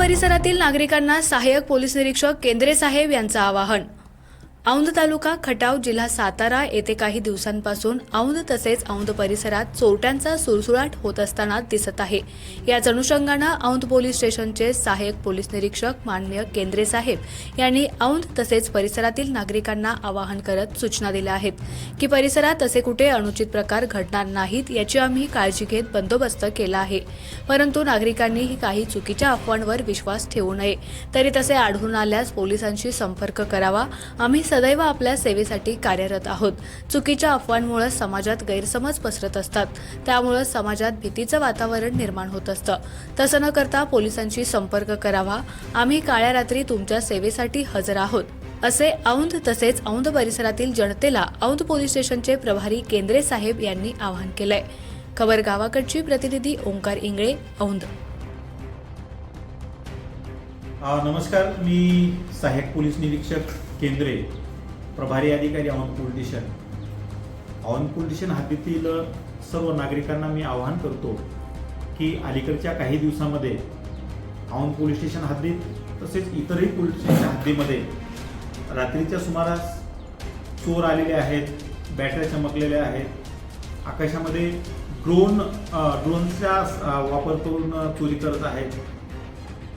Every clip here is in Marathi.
परिसरातील नागरिकांना सहाय्यक पोलीस निरीक्षक केंद्रे साहेब यांचं आवाहन. औंध तालुका खटाव जिल्हा सातारा येथे काही दिवसांपासून औंध तसेच औंध परिसरात चोरट्यांचा सुळसुळाट होत असताना दिसत आहे. याच अनुषंगानं औंध पोलीस स्टेशनचे सहाय्यक पोलीस निरीक्षक माननीय केंद्रे साहेब यांनी औंध तसेच परिसरातील नागरिकांना आवाहन करत सूचना दिल्या आहेत की परिसरात असे कुठे अनुचित प्रकार घडणार नाहीत याची आम्ही काळजी घेत बंदोबस्त केला आहे. परंतु नागरिकांनीही काही चुकीच्या अफवांवर विश्वास ठेवू नये. तरी तसे आढळून आल्यास पोलिसांशी संपर्क करावा. आम्ही सदैव आपल्या सेवेसाठी कार्यरत आहोत. चुकीच्या अफवांमुळे समाजात गैरसमज पसरत असतात. त्यामुळे समाजात भीतीचं वातावरण निर्माण होत असतं. तसं न करता पोलिसांशी संपर्क करावा. आम्ही काळ्या रात्री तुमच्या सेवेसाठी हजर आहोत. असे औंध तसेच औंध परिसरातील जनतेला औंध पोलीस स्टेशनचे प्रभारी केंद्रे साहेब यांनी आवाहन केलंय. खबर गावाकडची प्रतिनिधी ओंकार इंगळे औंध. नमस्कार मी सहाय्यक पोलीस निरीक्षक केंद्रे प्रभारी अधिकारी औंध पोलीस स्टेशन. औंध हद्दीतील सर्व नागरिकांना मी आवाहन करतो की अलीकडच्या काही दिवसामध्ये औन पोलीस स्टेशन हद्दीत तसेच इतरही पोलीस स्टेशन हद्दीमध्ये रात्रीच्या सुमारास चोर आलेले आहेत बॅटऱ्या चमकलेल्या आहेत. आकाशामध्ये ड्रोन ड्रोनचा वापर करून चोरी करत आहेत.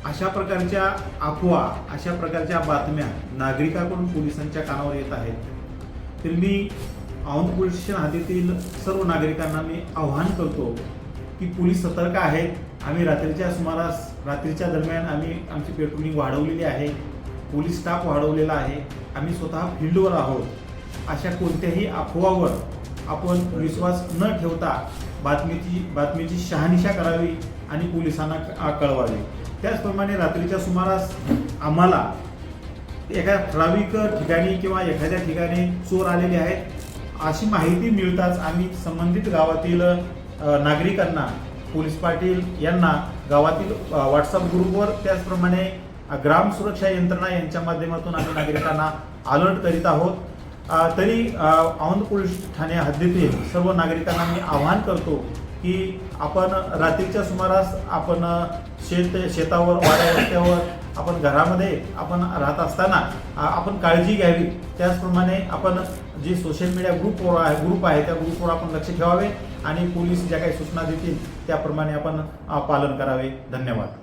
अशा प्रकारच्या अफवा अशा प्रकारच्या बातम्या नागरिकाकडून पोलिसांच्या कानावर येत आहेत. तर मी औंध पोलीस स्टेशन हद्दीतील सर्व नागरिकांना मी आव्हान करतो की पोलीस सतर्क आहेत. आम्ही रात्रीच्या सुमारास रात्रीच्या दरम्यान आम्ही आमची पेट्रोलिंग वाढवलेली आहे. पोलीस स्टाफ वाढवलेला आहे. आम्ही स्वतः फील्डवर आहोत. अशा कोणत्याही अफवावर आपण विश्वास न ठेवता बातमीची बातमीची शहानिशा करावी आणि पोलिसांना कळवावी. त्याचप्रमाणे रात्रीच्या सुमारास आम्हाला एका ठराविक ठिकाणी किंवा एखाद्या ठिकाणी चोर आलेले आहेत. अशी माहिती मिळताच आम्ही संबंधित गावातील नागरिकांना पोलीस पाटील यांना गावातील व्हॉट्सअप ग्रुपवर त्याचप्रमाणे ग्राम सुरक्षा यंत्रणा यांच्या माध्यमातून आम्ही नागरिकांना अलर्ट करीत आहोत. तरी औंध पोलीस ठाणे हद्दीतील सर्व नागरिकांना मी आवाहन करतो की आपण रात्रीच्या सुमारास आपण शेत शेतावर वाड्या रस्त्यावर आपण घरामध्ये आपण राहत असताना आपण काळजी घ्यावी. त्याचप्रमाणे आपण जे सोशल मीडिया ग्रुपवर आहे ग्रुप आहे त्या ग्रुपवर आपण लक्ष ठेवावे आणि पोलीस ज्या काही सूचना देतील त्याप्रमाणे आपण पालन करावे. धन्यवाद.